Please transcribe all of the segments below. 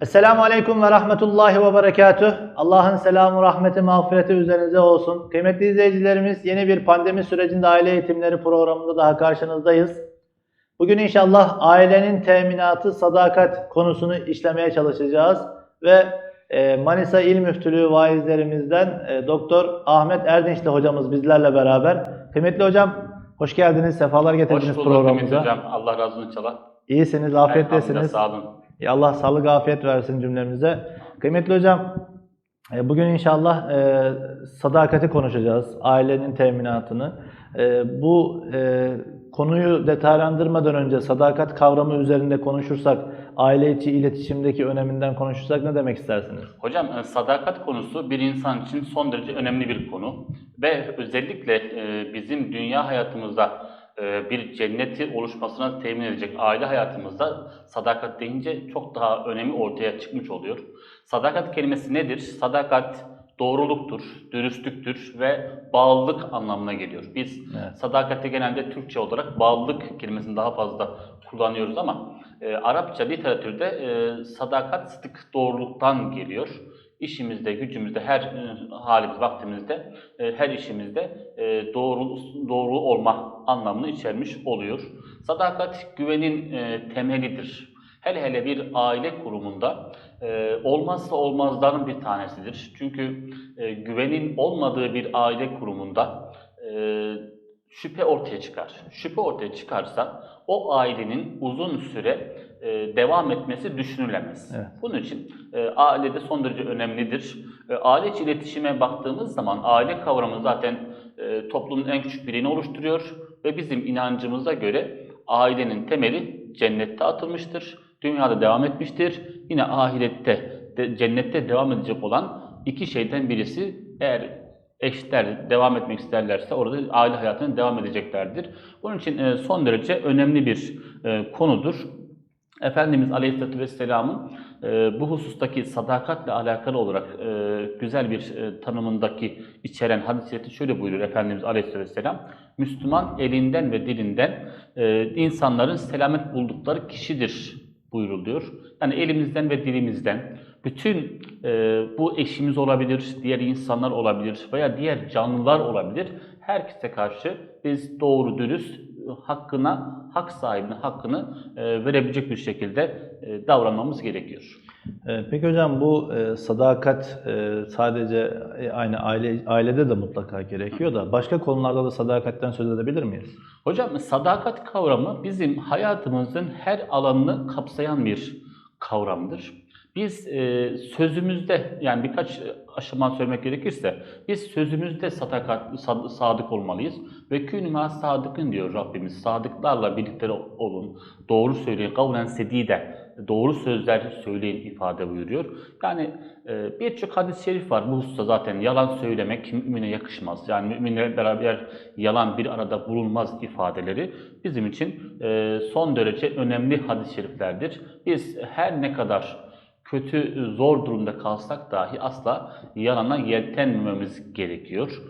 Esselamu Aleyküm ve Rahmetullahi ve Berekatüh. Allah'ın selamı, rahmeti, mağfireti üzerinize olsun. Kıymetli izleyicilerimiz yeni bir pandemi sürecinde aile eğitimleri programında daha karşınızdayız. Bugün inşallah ailenin teminatı, sadakat konusunu işlemeye çalışacağız. Ve e, Manisa İl Müftülüğü vaizlerimizden e, Doktor Ahmet Erdinçli hocamız bizlerle beraber. Kıymetli hocam hoş geldiniz, sefalar getirdiniz Hoş bulduk programımıza. Hocam. Allah razı olsun inşallah. İyisiniz, afiyettesiniz. Sağ olun. Ya Allah sağlık afiyet versin cümlemize. Kıymetli hocam, e, bugün inşallah e, sadakati konuşacağız, ailenin teminatını. E, Bu e, konuyu detaylandırmadan önce sadakat kavramı üzerinde konuşursak, aile içi iletişimdeki öneminden konuşursak ne demek istersiniz? Hocam e, sadakat konusu bir insan için son derece önemli bir konu. Ve özellikle e, bizim dünya hayatımızda e, bir cenneti oluşmasına temin edecek aile hayatımızda sadakat deyince çok daha önemi ortaya çıkmış oluyor. Sadakat kelimesi nedir? Sadakat doğruluktur, dürüstlüktür ve bağlılık anlamına geliyor. Biz Evet. sadakati genelde Türkçe olarak bağlılık kelimesini daha fazla kullanıyoruz ama e, Arapça literatürde e, sadakat sıdık doğruluktan geliyor. İşimizde, gücümüzde, her e, halimiz, vaktimizde, e, her işimizde e, doğru doğru olma anlamını içermiş oluyor. Sadakat güvenin temelidir. Hele hele bir aile kurumunda olmazsa olmazların bir tanesidir. Çünkü güvenin olmadığı bir aile kurumunda şüphe ortaya çıkar. Şüphe ortaya çıkarsa o ailenin uzun süre e, devam etmesi düşünülemez. Evet. Bunun için e, ailede son derece önemlidir. E, aile içi iletişime baktığımız zaman aile kavramı zaten e, toplumun en küçük bireğini oluşturuyor ve bizim inancımıza göre ailenin temeli cennette atılmıştır. Dünyada devam etmiştir. Yine ahirette, de, cennette devam edecek olan iki şeyden birisi eğer eşler devam etmek isterlerse orada aile hayatına devam edeceklerdir. Bunun için e, son derece önemli bir e, konudur. Efendimiz Aleyhisselatü Vesselam'ın e, bu husustaki sadakatle alakalı olarak e, güzel bir e, tanımındaki içeren hadis-i şöyle buyuruyor Efendimiz Aleyhisselatü Vesselam. Müslüman elinden ve dilinden e, insanların selamet buldukları kişidir buyuruluyor. Yani elimizden ve dilimizden bütün e, bu eşimiz olabilir, diğer insanlar olabilir veya diğer canlılar olabilir. Herkese karşı biz doğru dürüst hakkına, hak sahibine hakkını e, verebilecek bir şekilde e, davranmamız gerekiyor. E, Peki hocam bu sadakat sadece aynı aile ailede de mutlaka gerekiyor da başka konularda da sadakatten söz edebilir miyiz? Hocam sadakat kavramı bizim hayatımızın her alanını kapsayan bir kavramdır. Biz e, sözümüzde yani birkaç aşama söylemek gerekirse biz sözümüzde sadakat sad- sadık olmalıyız ve künü ma sadıkın diyor Rabbimiz. Sadıklarla birlikte olun. Doğru söyleyin. Kavlen sedide. Doğru sözler söyleyin ifade buyuruyor. Yani e, birçok hadis-i şerif var bu hususta zaten yalan söylemek mümine yakışmaz. Yani müminle beraber yalan bir arada bulunmaz ifadeleri bizim için e, son derece önemli hadis-i şeriflerdir. Biz her ne kadar kötü, zor durumda kalsak dahi asla yalana yeltenmememiz gerekiyor.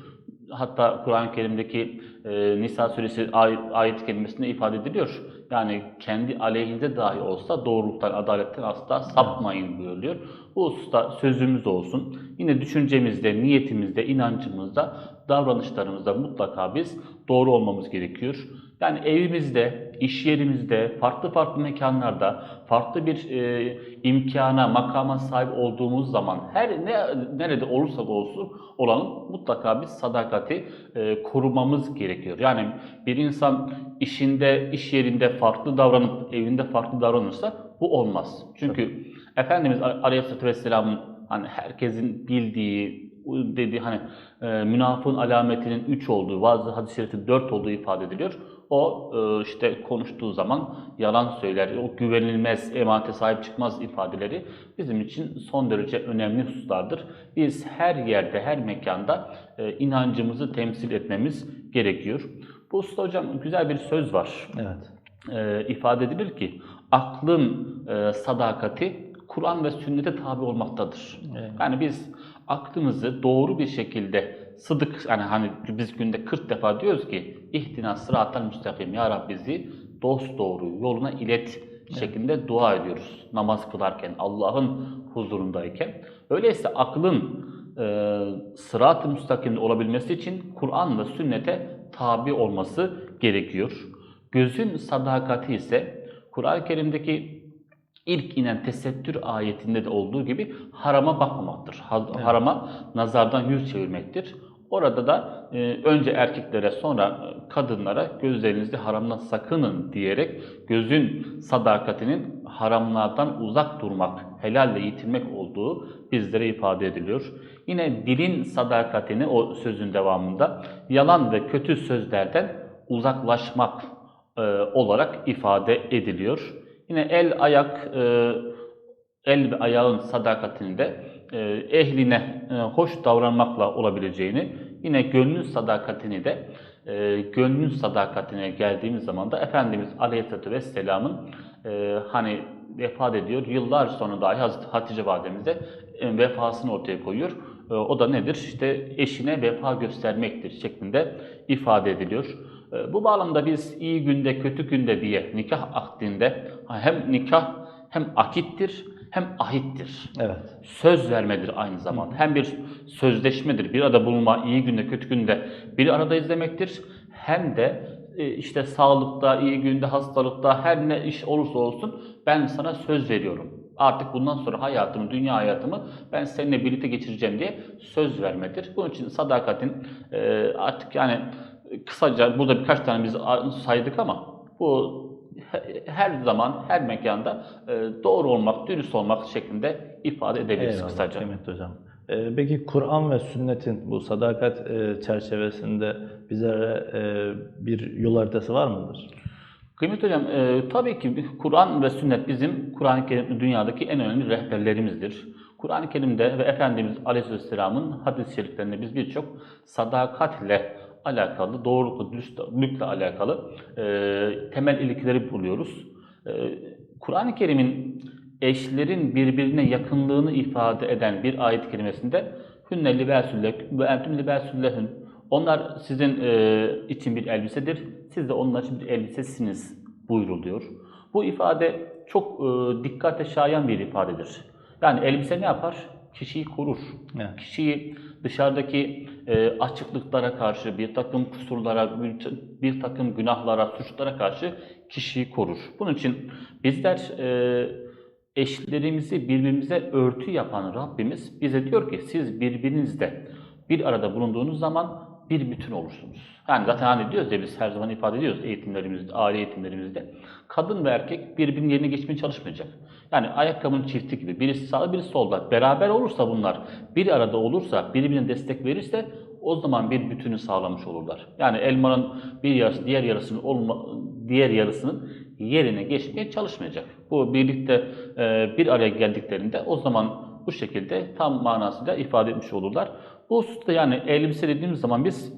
Hatta Kur'an-ı Kerim'deki e, Nisa suresi ay- ayet kelimesinde ifade ediliyor. Yani kendi aleyhinize dahi olsa doğruluktan, adaletten asla sapmayın buyuruyor. Bu hususta sözümüz olsun. Yine düşüncemizde, niyetimizde, inancımızda, davranışlarımızda mutlaka biz doğru olmamız gerekiyor. Yani evimizde, iş yerimizde, farklı farklı mekanlarda, farklı bir e, imkana, makama sahip olduğumuz zaman her ne nerede olursak olsun olalım mutlaka biz sadakati e, korumamız gerekiyor. Yani bir insan işinde, iş yerinde farklı davranıp evinde farklı davranırsa bu olmaz. Çünkü Efendimiz Aleyhisselatü Vesselam'ın hani herkesin bildiği dediği hani e, münafığın alametinin 3 olduğu, bazı hadis-i şerifte 4 olduğu ifade ediliyor. O e, işte konuştuğu zaman yalan söyler, o güvenilmez, emanete sahip çıkmaz ifadeleri bizim için son derece önemli hususlardır. Biz her yerde, her mekanda e, inancımızı temsil etmemiz gerekiyor. Bu hususta hocam güzel bir söz var. Evet. E, ifade edilir ki aklın e, sadakati Kur'an ve sünnete tabi olmaktadır. Evet. Yani biz aklımızı doğru bir şekilde sıdık yani hani biz günde 40 defa diyoruz ki ihtina sıratal müstakim ya Rabbi bizi dost doğru yoluna ilet şeklinde dua ediyoruz. Namaz kılarken, Allah'ın huzurundayken. Öyleyse aklın e, sırat-ı müstakimde olabilmesi için Kur'an ve sünnete tabi olması gerekiyor. Gözün sadakati ise Kur'an-ı Kerim'deki ilk inen tesettür ayetinde de olduğu gibi harama bakmamaktır. Ha- Harama nazardan yüz çevirmektir. Orada da e, önce erkeklere sonra e, kadınlara gözlerinizde haramdan sakının diyerek gözün sadakatinin haramlardan uzak durmak, helalle yitirmek olduğu bizlere ifade ediliyor. Yine dilin sadakatini o sözün devamında yalan ve kötü sözlerden uzaklaşmak e, olarak ifade ediliyor. Yine el, ayak, e, el ve ayağın sadakatini de ehline e, hoş davranmakla olabileceğini, yine gönlün sadakatini de e, gönlün sadakatine geldiğimiz zaman da Efendimiz Aleyhisselatü Vesselam'ın e, hani vefat ediyor, yıllar sonra dahi Hazreti Hatice Validemize e, vefasını ortaya koyuyor. E, o da nedir? İşte eşine vefa göstermektir şeklinde ifade ediliyor. E, bu bağlamda biz iyi günde, kötü günde diye nikah akdinde hem nikah hem akittir hem ahittir. Evet. Söz vermedir aynı zamanda. Hem bir sözleşmedir. Bir arada bulunma, iyi günde, kötü günde bir aradayız demektir. Hem de e, işte sağlıkta, iyi günde, hastalıkta her ne iş olursa olsun ben sana söz veriyorum. Artık bundan sonra hayatımı, dünya hayatımı ben seninle birlikte geçireceğim diye söz vermedir. Bunun için sadakatin e, artık yani kısaca burada birkaç tane biz saydık ama bu her zaman, her mekanda e, doğru olmak, dürüst olmak şeklinde ifade edebiliriz Eyvallah, kısaca. kıymetli hocam. Ee, peki Kur'an ve sünnetin bu sadakat e, çerçevesinde bizlere e, bir yol haritası var mıdır? Kıymetli hocam, e, tabii ki Kur'an ve sünnet bizim Kur'an-ı Kerim dünyadaki en önemli rehberlerimizdir. Kur'an-ı Kerim'de ve Efendimiz Aleyhisselam'ın hadis-i şeriflerinde biz birçok sadakatle alakalı, doğrulukla, dürüstlükle alakalı e, temel ilkeleri buluyoruz. E, Kur'an-ı Kerim'in eşlerin birbirine yakınlığını ifade eden bir ayet kelimesinde hünne libâsüllek ve entüm libâsüllehün onlar sizin e, için bir elbisedir, siz de onlar için bir elbisesiniz buyuruluyor. Bu ifade çok e, dikkate şayan bir ifadedir. Yani elbise ne yapar? Kişiyi korur. Evet. Kişiyi dışarıdaki e, açıklıklara karşı, bir takım kusurlara, bir, takım günahlara, suçlara karşı kişiyi korur. Bunun için bizler e, eşlerimizi birbirimize örtü yapan Rabbimiz bize diyor ki siz birbirinizle bir arada bulunduğunuz zaman bir bütün olursunuz. Yani zaten hani diyoruz ya biz her zaman ifade ediyoruz eğitimlerimizde, aile eğitimlerimizde. Kadın ve erkek birbirinin yerine geçmeye çalışmayacak. Yani ayakkabının çifti gibi birisi sağda birisi solda. Beraber olursa bunlar bir arada olursa birbirine destek verirse o zaman bir bütünü sağlamış olurlar. Yani elmanın bir yarısı diğer yarısının olma, diğer yarısının yerine geçmeye çalışmayacak. Bu birlikte e, bir araya geldiklerinde o zaman bu şekilde tam manasıyla ifade etmiş olurlar. Bu hususta yani elbise dediğimiz zaman biz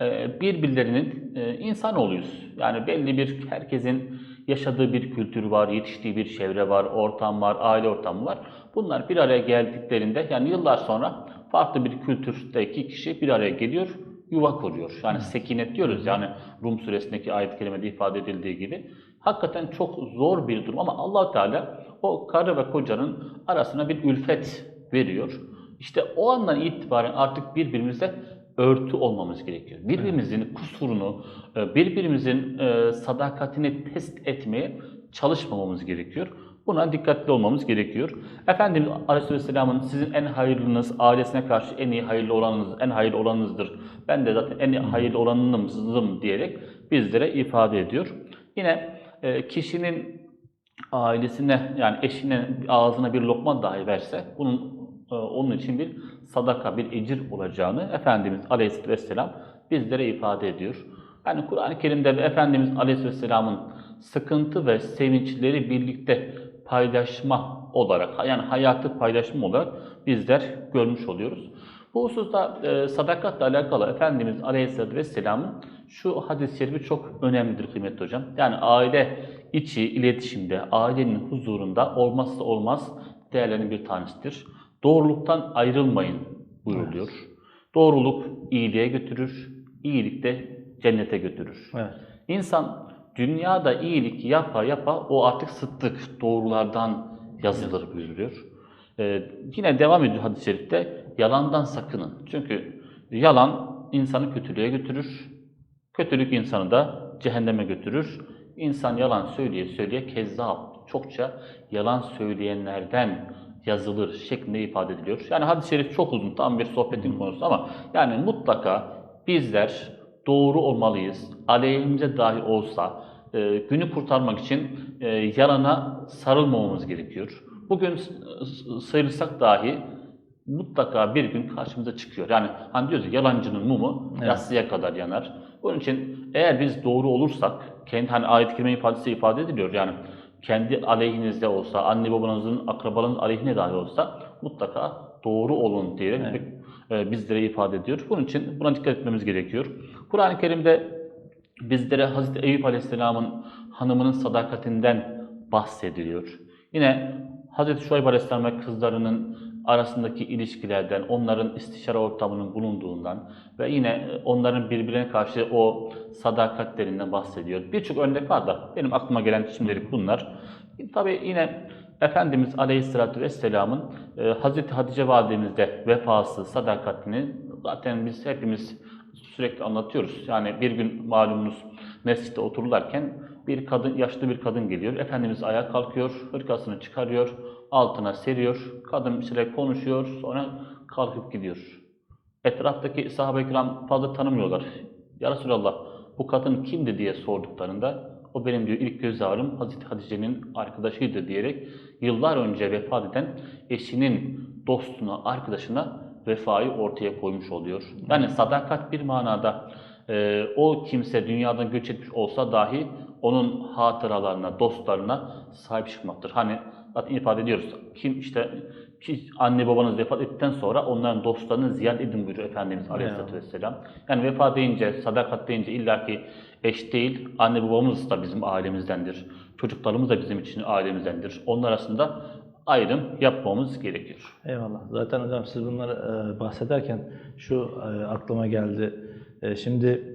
e, birbirlerinin e, insanoğluyuz. Yani belli bir herkesin yaşadığı bir kültür var, yetiştiği bir çevre var, ortam var, aile ortamı var. Bunlar bir araya geldiklerinde yani yıllar sonra farklı bir kültürdeki kişi bir araya geliyor, yuva kuruyor. Yani sekinet diyoruz yani Rum suresindeki ayet kelimede ifade edildiği gibi. Hakikaten çok zor bir durum ama allah Teala o karı ve kocanın arasına bir ülfet veriyor. İşte o andan itibaren artık birbirimize örtü olmamız gerekiyor. Birbirimizin kusurunu, e, birbirimizin e, sadakatini test etmeye çalışmamamız gerekiyor. Buna dikkatli olmamız gerekiyor. Efendimiz Aleyhisselam'ın sizin en hayırlınız, ailesine karşı en iyi hayırlı olanınız, en hayırlı olanınızdır. Ben de zaten en iyi hayırlı olanınızım diyerek bizlere ifade ediyor. Yine e, kişinin ailesine yani eşine ağzına bir lokma dahi verse bunun onun için bir sadaka, bir ecir olacağını Efendimiz Aleyhisselam bizlere ifade ediyor. Yani Kur'an-ı Kerim'de Efendimiz Aleyhisselam'ın sıkıntı ve sevinçleri birlikte paylaşma olarak, yani hayatı paylaşma olarak bizler görmüş oluyoruz. Bu hususta e, sadakatla alakalı Efendimiz Aleyhisselatü Vesselam'ın şu hadis-i şerifi çok önemlidir kıymetli hocam. Yani aile içi iletişimde, ailenin huzurunda olmazsa olmaz değerlerin bir tanesidir. Doğruluktan ayrılmayın buyuruluyor. Doğruluk iyiliğe götürür, iyilik de cennete götürür. Evet. İnsan dünyada iyilik yapa yapa o artık sıddık doğrulardan yazılır buyuruyor. Ee, yine devam ediyor hadis-i şerifte yalandan sakının. Çünkü yalan insanı kötülüğe götürür. Kötülük insanı da cehenneme götürür. İnsan yalan söyleye söyleye kezzap, çokça yalan söyleyenlerden yazılır şeklinde ifade ediliyor. Yani hadis-i şerif çok uzun, tam bir sohbetin konusu ama yani mutlaka bizler doğru olmalıyız. Aleyhimize dahi olsa e, günü kurtarmak için e, yalana sarılmamamız gerekiyor. Bugün sıyrılsak dahi mutlaka bir gün karşımıza çıkıyor. Yani hani diyoruz ya yalancının mumu Evet. yatsıya kadar yanar. Bunun için eğer biz doğru olursak, kendi hani ayet-i kerime ifadesi ifade ediliyor yani kendi aleyhinizde olsa, anne babanızın, akrabalarınızın aleyhine dahi olsa mutlaka doğru olun diyerek Evet. e, bizlere ifade ediyor. Bunun için buna dikkat etmemiz gerekiyor. Kur'an-ı Kerim'de bizlere Hazreti Eyüp Aleyhisselam'ın hanımının sadakatinden bahsediliyor. Yine Hazreti Şuayb Aleyhisselam ve kızlarının arasındaki ilişkilerden, onların istişare ortamının bulunduğundan ve yine e, onların birbirine karşı o sadakatlerinden bahsediyor. Birçok örnek var da benim aklıma gelen şimdilik bunlar. Tabi yine Efendimiz Aleyhisselatü Vesselam'ın e, Hazreti Hatice Validemizde vefası, sadakatini zaten biz hepimiz sürekli anlatıyoruz. Yani bir gün malumunuz mescitte otururlarken bir kadın, yaşlı bir kadın geliyor. Efendimiz ayağa kalkıyor, hırkasını çıkarıyor, altına seriyor. Kadın bir şeyler konuşuyor, sonra kalkıp gidiyor. Etraftaki sahabe-i kiram fazla tanımıyorlar. Ya Resulallah bu kadın kimdi diye sorduklarında o benim diyor ilk göz ağrım Hazreti Hatice'nin arkadaşıydı diyerek yıllar önce vefat eden eşinin dostuna, arkadaşına vefayı ortaya koymuş oluyor. Yani sadakat bir manada e, o kimse dünyadan göç etmiş olsa dahi onun hatıralarına, dostlarına sahip çıkmaktır. Hani zaten ifade ediyoruz. Kim işte ki anne babanız vefat ettikten sonra onların dostlarını ziyaret edin buyuruyor Efendimiz Aleyhisselatü Vesselam. Yani vefat deyince, sadakat deyince illaki eş değil, anne babamız da bizim ailemizdendir. Çocuklarımız da bizim için ailemizdendir. Onlar arasında ayrım yapmamız gerekiyor. Eyvallah. Zaten hocam siz bunları e, bahsederken şu e, aklıma geldi. E, şimdi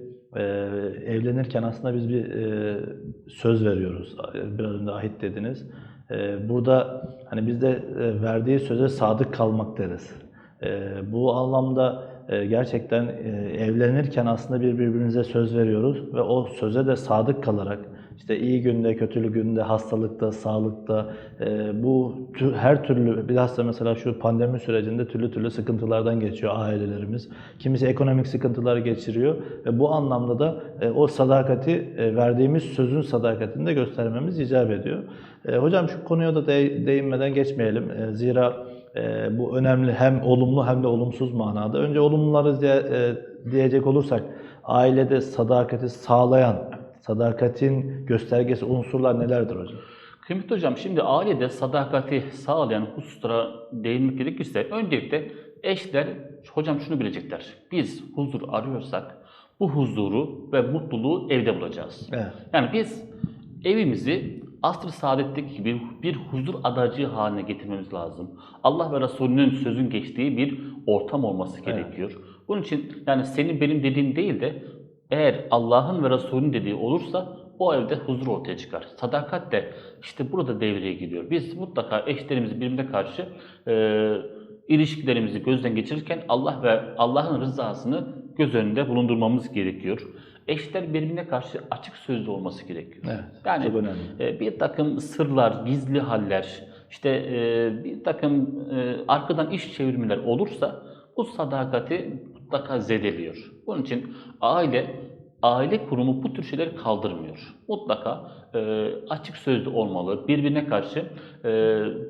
evlenirken aslında biz bir e, söz veriyoruz. Biraz önce ahit dediniz. E, burada hani bizde e, verdiği söze sadık kalmak deriz. E, bu anlamda e, gerçekten e, evlenirken aslında bir birbirimize söz veriyoruz ve o söze de sadık kalarak işte iyi günde, kötülü günde, hastalıkta, sağlıkta e, bu her türlü bilhassa mesela şu pandemi sürecinde türlü türlü sıkıntılardan geçiyor ailelerimiz. Kimisi ekonomik sıkıntılar geçiriyor ve bu anlamda da e, o sadakati e, verdiğimiz sözün sadakatini de göstermemiz icap ediyor. Hocam şu konuya da de- değinmeden geçmeyelim. Zira bu önemli hem olumlu hem de olumsuz manada. Önce olumluları diye, diyecek olursak ailede sadakati sağlayan, sadakatin göstergesi unsurlar nelerdir hocam? Kıymetli hocam şimdi ailede sadakati sağlayan hususlara değinmek gerekirse öncelikle eşler hocam şunu bilecekler. Biz huzur arıyorsak bu huzuru ve mutluluğu evde bulacağız. Evet. Yani biz evimizi asr-ı saadetteki gibi bir huzur adacığı haline getirmemiz lazım. Allah ve Resulünün sözün geçtiği bir ortam olması gerekiyor. Bunun için yani senin benim dediğim değil de eğer Allah'ın ve Resulünün dediği olursa o evde huzur ortaya çıkar. Sadakat de işte burada devreye giriyor. Biz mutlaka eşlerimizi birbirine karşı e, ilişkilerimizi gözden geçirirken Allah ve Allah'ın rızasını göz önünde bulundurmamız gerekiyor. Eşler birbirine karşı açık sözlü olması gerekiyor. Evet, yani çok önemli. e, bir takım sırlar, gizli haller, işte e, bir takım e, arkadan iş çevirmeler olursa bu sadakati mutlaka zedeliyor. Bunun için aile aile kurumu bu tür şeyleri kaldırmıyor. Mutlaka e, açık sözlü olmalı, birbirine karşı e,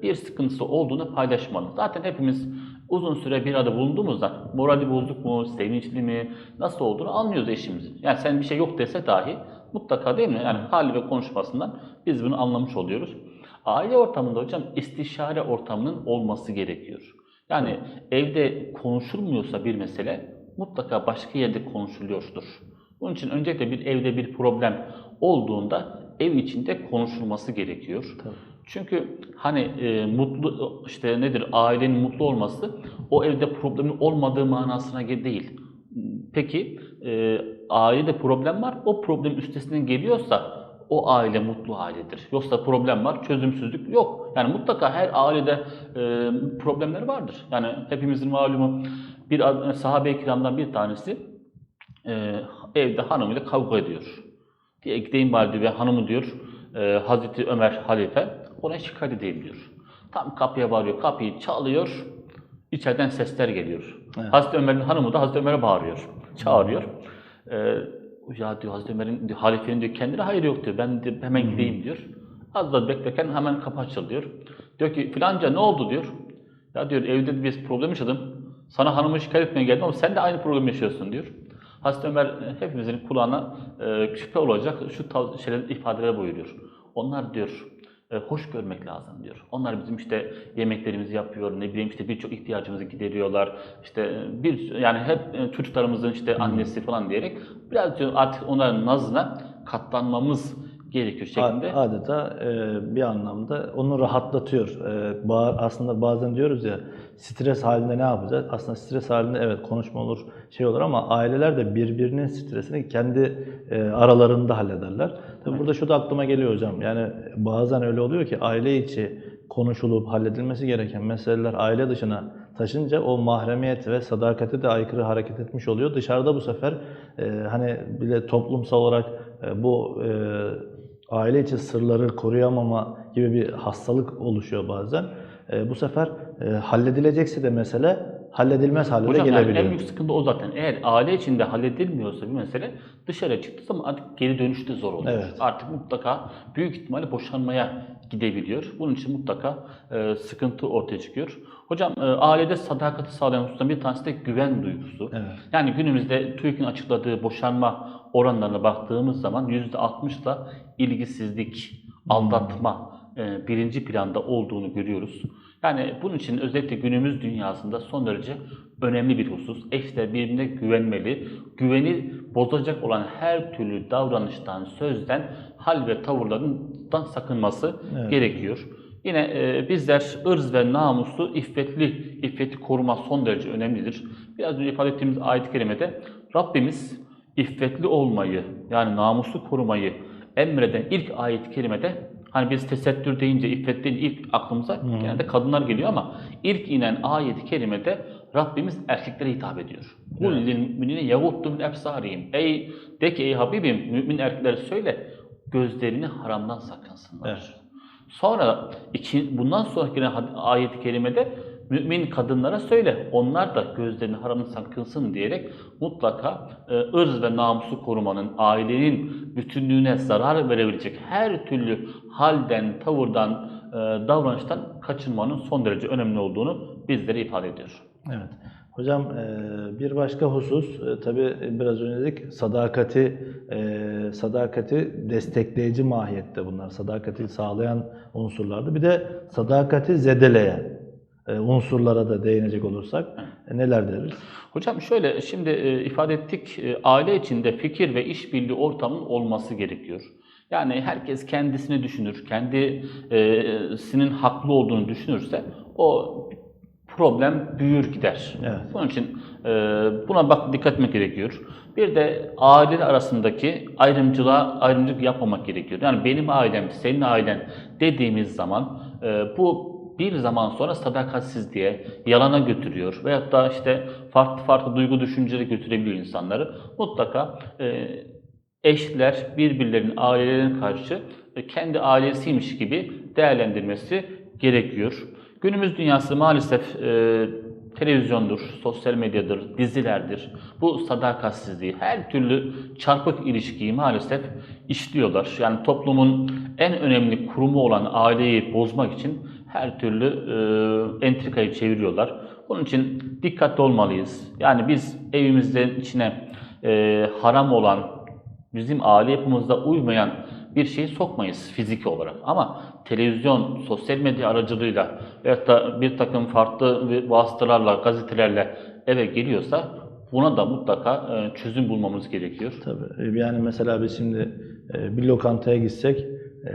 bir sıkıntısı olduğunu paylaşmalı. Zaten hepimiz uzun süre bir arada bulunduğumuzda morali bozuk mu, sevinçli mi, nasıl olduğunu anlıyoruz eşimizin. Yani sen bir şey yok dese dahi mutlaka değil mi? Yani hali ve konuşmasından biz bunu anlamış oluyoruz. Aile ortamında hocam istişare ortamının olması gerekiyor. Yani evde konuşulmuyorsa bir mesele mutlaka başka yerde konuşuluyordur. Bunun için öncelikle bir evde bir problem olduğunda ev içinde konuşulması gerekiyor. Tabii. Çünkü hani e, mutlu işte nedir ailenin mutlu olması o evde problemin olmadığı manasına değil. Peki e, ailede problem var o problem üstesinden geliyorsa o aile mutlu ailedir. Yoksa problem var, çözümsüzlük yok. Yani mutlaka her ailede e, problemler vardır. Yani hepimizin malumu bir sahabe-i kiramdan bir tanesi e, evde hanımıyla kavga ediyor. Diye gideyim bari diyor ve hanımı diyor e, Hazreti Ömer halife ona şikayet edeyim diyor. Tam kapıya bağırıyor, kapıyı çalıyor. İçeriden sesler geliyor. Evet. Hazreti Ömer'in hanımı da Hazreti Ömer'e bağırıyor, çağırıyor. E, ya diyor Hazreti Ömer'in halifenin diyor kendine hayır yok diyor. Ben diyor, hemen gideyim diyor. Az da beklerken hemen kapı açılıyor. Diyor ki filanca ne oldu diyor. Ya diyor evde bir problem yaşadım. Sana hanımı şikayet etmeye geldim ama sen de aynı problemi yaşıyorsun diyor. Hazreti Ömer e, hepimizin kulağına e, küpe olacak şu tav- şeyler, ifadeler buyuruyor. Onlar diyor e, hoş görmek lazım diyor. Onlar bizim işte yemeklerimizi yapıyor, ne bileyim işte birçok ihtiyacımızı gideriyorlar. İşte e, bir yani hep e, çocuklarımızın işte annesi falan diyerek biraz diyor artık onların nazına katlanmamız gerekiyor şeklinde. Adeta e, bir anlamda onu rahatlatıyor. E, aslında bazen diyoruz ya stres halinde ne yapacağız? Aslında stres halinde evet konuşma olur, şey olur ama aileler de birbirinin stresini kendi e, aralarında hallederler. Tabii burada şu da aklıma geliyor hocam. Yani bazen öyle oluyor ki aile içi konuşulup halledilmesi gereken meseleler aile dışına taşınca o mahremiyet ve sadakati de aykırı hareket etmiş oluyor. Dışarıda bu sefer e, hani bile toplumsal olarak bu e, aile içi sırları koruyamama gibi bir hastalık oluşuyor bazen. E, bu sefer e, halledilecekse de mesele halledilmez hale de Hocam yani gelebiliyor. en büyük sıkıntı o zaten. Eğer aile içinde halledilmiyorsa bir mesele dışarı çıktığı zaman artık geri dönüşte zor oluyor. Evet. Artık mutlaka büyük ihtimalle boşanmaya gidebiliyor. Bunun için mutlaka e, sıkıntı ortaya çıkıyor. Hocam e, ailede sadakati sağlayan husustan bir tanesi de güven duygusu. Evet. Yani günümüzde TÜİK'in açıkladığı boşanma oranlarına baktığımız zaman %60'la ilgisizlik, aldatma e, birinci planda olduğunu görüyoruz. Yani bunun için özellikle günümüz dünyasında son derece önemli bir husus. Eşler birbirine güvenmeli. Güveni bozacak olan her türlü davranıştan, sözden, hal ve tavırlarından sakınması Evet. gerekiyor. Yine e, bizler ırz ve namusu iffetli, iffeti koruma son derece önemlidir. Biraz önce ifade ettiğimiz ayet-i kerimede Rabbimiz iffetli olmayı yani namusu korumayı emreden ilk ayet-i kerimede hani biz tesettür deyince iffet deyince ilk aklımıza genelde kadınlar geliyor ama ilk inen ayet-i kerimede Rabbimiz erkeklere hitap ediyor. Kul lil müminine yaguddu min efsarihim. Ey de ki ey Habibim mümin erkeklere söyle gözlerini haramdan sakınsınlar. Evet. Sonra için, bundan sonraki ayet-i kerimede mümin kadınlara söyle. Onlar da gözlerini haramdan sakınsın diyerek mutlaka e, ırz ve namusu korumanın, ailenin bütünlüğüne zarar verebilecek her türlü halden, tavırdan, e, davranıştan kaçınmanın son derece önemli olduğunu bizlere ifade ediyor. Evet. Hocam e, bir başka husus e, tabii biraz önce dedik sadakati e, sadakati destekleyici mahiyette bunlar. Sadakati sağlayan unsurlardı. Bir de sadakati zedeleyen unsurlara da değinecek olursak e, neler deriz? Hocam şöyle şimdi e, ifade ettik e, aile içinde fikir ve işbirliği ortamının olması gerekiyor. Yani herkes kendisini düşünür, kendisinin haklı olduğunu düşünürse o problem büyür gider. Evet. Bunun için e, buna bak dikkat etmek gerekiyor. Bir de aileler arasındaki ayrımcılığa ayrımcılık yapmamak gerekiyor. Yani benim ailem, senin ailen dediğimiz zaman e, bu bir zaman sonra sadakatsizliğe, yalana götürüyor veyahut da işte farklı farklı duygu düşüncelere götürebiliyor insanları. Mutlaka e, eşler birbirlerinin ailelerine karşı e, kendi ailesiymiş gibi değerlendirmesi gerekiyor. Günümüz dünyası maalesef e, televizyondur, sosyal medyadır, dizilerdir. Bu sadakatsizliği, her türlü çarpık ilişkiyi maalesef işliyorlar. Yani toplumun en önemli kurumu olan aileyi bozmak için her türlü e, entrikayı çeviriyorlar. Bunun için dikkatli olmalıyız. Yani biz evimizden içine e, haram olan, bizim aile yapımızda uymayan bir şeyi sokmayız fiziki olarak. Ama televizyon, sosyal medya aracılığıyla veyahut da bir takım farklı vasıtalarla, gazetelerle eve geliyorsa buna da mutlaka e, çözüm bulmamız gerekiyor. Tabii. Yani mesela biz şimdi e, bir lokantaya gitsek e,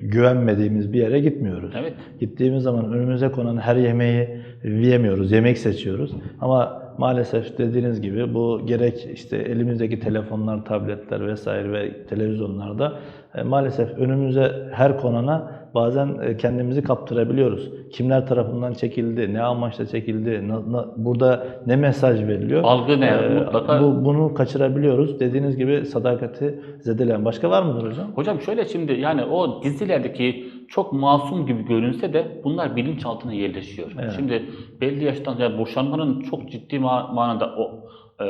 güvenmediğimiz bir yere gitmiyoruz. Evet. Gittiğimiz zaman önümüze konan her yemeği yiyemiyoruz, yemek seçiyoruz. Ama maalesef dediğiniz gibi bu gerek işte elimizdeki telefonlar, tabletler vesaire ve televizyonlarda e, maalesef önümüze her konana bazen e, kendimizi kaptırabiliyoruz. Kimler tarafından çekildi, ne amaçla çekildi, na- na- burada ne mesaj veriliyor? Algı ne? Ee, Mutlaka- bu, bunu kaçırabiliyoruz. Dediğiniz gibi sadakati zedeleyen. Başka var mıdır hocam? Hocam şöyle şimdi yani o dizilerdeki çok masum gibi görünse de bunlar bilinçaltına yerleşiyor. Evet. Şimdi belli yaştan yani boşanmanın çok ciddi ma- manada o e,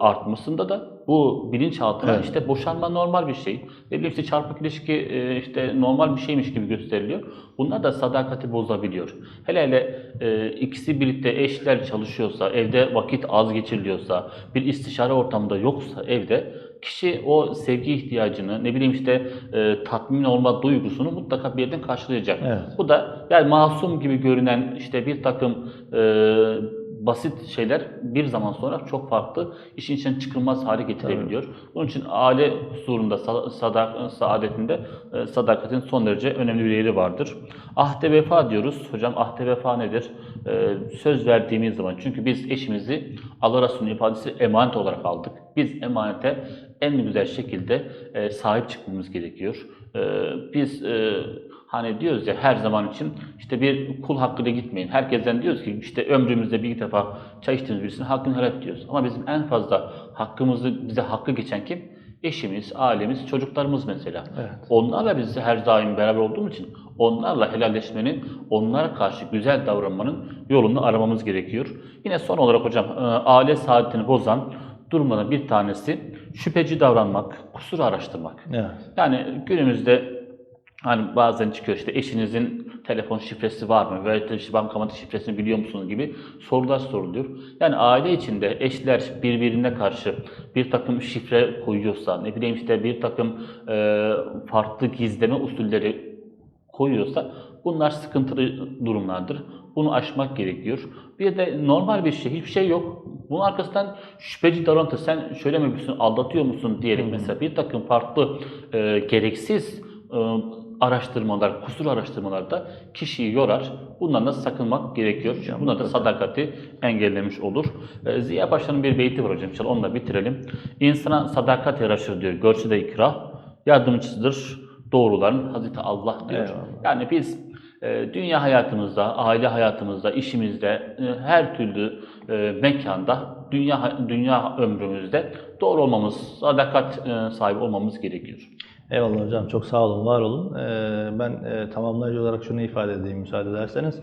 artmasında da bu bilinçaltına Evet. işte boşanma normal bir şey. Ne bileyim işte çarpık ilişki e, işte normal bir şeymiş gibi gösteriliyor. Bunlar da sadakati bozabiliyor. Hele hele e, ikisi birlikte eşler çalışıyorsa, evde vakit az geçiriliyorsa, bir istişare ortamında yoksa evde kişi o sevgi ihtiyacını, ne bileyim işte e, tatmin olma duygusunu mutlaka bir yerden karşılayacak. Evet. Bu da yani masum gibi görünen işte bir takım e, basit şeyler bir zaman sonra çok farklı işin içinden çıkılmaz hale getirebiliyor. Onun için aile huzurunda, sa- sadak, saadetinde e, sadakatin son derece önemli bir yeri vardır. Ahde vefa diyoruz. Hocam ahde vefa nedir? E, söz verdiğimiz zaman. Çünkü biz eşimizi Allah Resulü'nün ifadesi emanet olarak aldık. Biz emanete en güzel şekilde e, sahip çıkmamız gerekiyor. Biz hani diyoruz ya her zaman için işte bir kul hakkıyla gitmeyin. Herkesten diyoruz ki işte ömrümüzde bir defa çay içtiğimiz birisinin hakkını helal diyoruz. Ama bizim en fazla hakkımızı bize hakkı geçen kim? Eşimiz, ailemiz, çocuklarımız mesela. Evet. Onlarla biz her daim beraber olduğumuz için onlarla helalleşmenin, onlara karşı güzel davranmanın yolunu aramamız gerekiyor. Yine son olarak hocam e, aile saadetini bozan durumlardan bir tanesi şüpheci davranmak, kusur araştırmak. Evet. Yani günümüzde hani bazen çıkıyor işte eşinizin telefon şifresi var mı veya işte bankamatiği şifresini biliyor musunuz gibi sorular soruluyor. Yani aile içinde eşler birbirine karşı bir takım şifre koyuyorsa, ne bileyim işte bir takım e, farklı gizleme usulleri koyuyorsa bunlar sıkıntılı durumlardır. Bunu aşmak gerekiyor. Bir de normal bir şey, hiçbir şey yok. Bunun arkasından şüpheci davranışı, sen şöyle mi yapıyorsun, aldatıyor musun diyerek mesela bir takım farklı e, gereksiz e, araştırmalar, kusur araştırmalarda kişiyi yorar. Bundan da sakınmak gerekiyor. Çünkü bunlar da sadakati engellemiş olur. E, Ziya Paşa'nın bir beyti var hocam. İnşallah onunla bitirelim. İnsana sadakat yaraşır diyor. Görse de ikrah. Yardımcısıdır doğruların Hazreti Allah diyor. Eyvallah. Yani biz e, dünya hayatımızda, aile hayatımızda, işimizde, e, her türlü e, mekanda, dünya dünya ömrümüzde doğru olmamız, sadakat sahibi olmamız gerekiyor. Eyvallah hocam. Çok sağ olun, var olun. Ee, ben e, tamamlayıcı olarak şunu ifade edeyim müsaade ederseniz.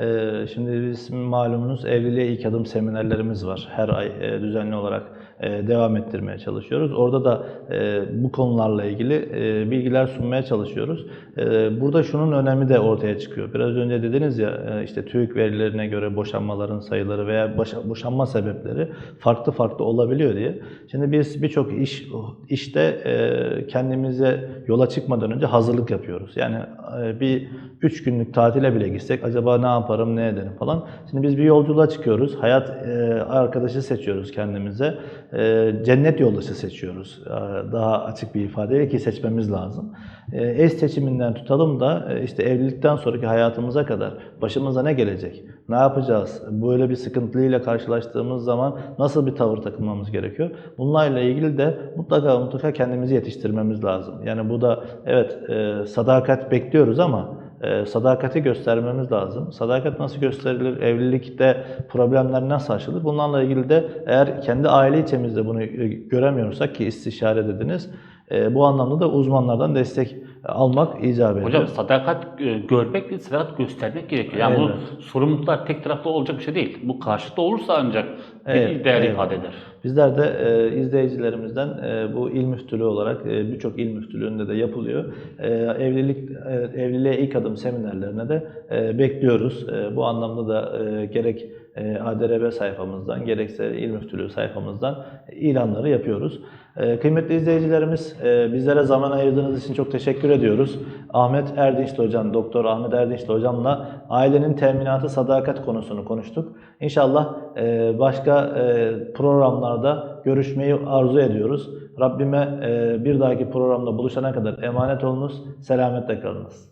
Ee, şimdi biz malumunuz evliliğe ilk adım seminerlerimiz var. Her ay e, düzenli olarak devam ettirmeye çalışıyoruz. Orada da e, bu konularla ilgili e, bilgiler sunmaya çalışıyoruz. E, burada şunun önemi de ortaya çıkıyor. Biraz önce dediniz ya e, işte TÜİK verilerine göre boşanmaların sayıları veya boşa- boşanma sebepleri farklı farklı olabiliyor diye. Şimdi biz birçok iş işte e, kendimize yola çıkmadan önce hazırlık yapıyoruz. Yani e, bir üç günlük tatile bile gitsek acaba ne yaparım, ne ederim falan. Şimdi biz bir yolculuğa çıkıyoruz. Hayat e, arkadaşı seçiyoruz kendimize. E, cennet yoldaşı seçiyoruz. E, daha açık bir ifadeyle ki seçmemiz lazım. E, eş seçiminden tutalım da e, işte evlilikten sonraki hayatımıza kadar başımıza ne gelecek? Ne yapacağız? Böyle bir sıkıntıyla karşılaştığımız zaman nasıl bir tavır takınmamız gerekiyor? Bunlarla ilgili de mutlaka mutlaka kendimizi yetiştirmemiz lazım. Yani bu da evet e, sadakat bekliyoruz ama e, sadakati göstermemiz lazım. Sadakat nasıl gösterilir? Evlilikte problemler nasıl aşılır? Bunlarla ilgili de eğer kendi aile içimizde bunu e, göremiyorsak ki istişare dediniz, e, bu anlamda da uzmanlardan destek almak icap ediyor. Hocam sadakat e, görmek değil, sadakat göstermek gerekiyor. Yani Evet. bu sorumluluklar tek taraflı olacak bir şey değil. Bu karşılıklı olursa ancak bir Evet, değer eyvallah. ifade eder. Bizler de e, izleyicilerimizden e, bu il müftülüğü olarak e, birçok il müftülüğünde de yapılıyor. E, evlilik e, evliliğe ilk adım seminerlerine de e, bekliyoruz. E, bu anlamda da e, gerek ADRB sayfamızdan gerekse il müftülüğü sayfamızdan ilanları yapıyoruz. E, kıymetli izleyicilerimiz e, bizlere zaman ayırdığınız için çok teşekkür ediyoruz. Ahmet Erdinçli hocam, Doktor Ahmet Erdinçli hocamla ailenin teminatı sadakat konusunu konuştuk. İnşallah e, başka e, programlarda görüşmeyi arzu ediyoruz. Rabbime e, bir dahaki programda buluşana kadar emanet olunuz, selametle kalınız.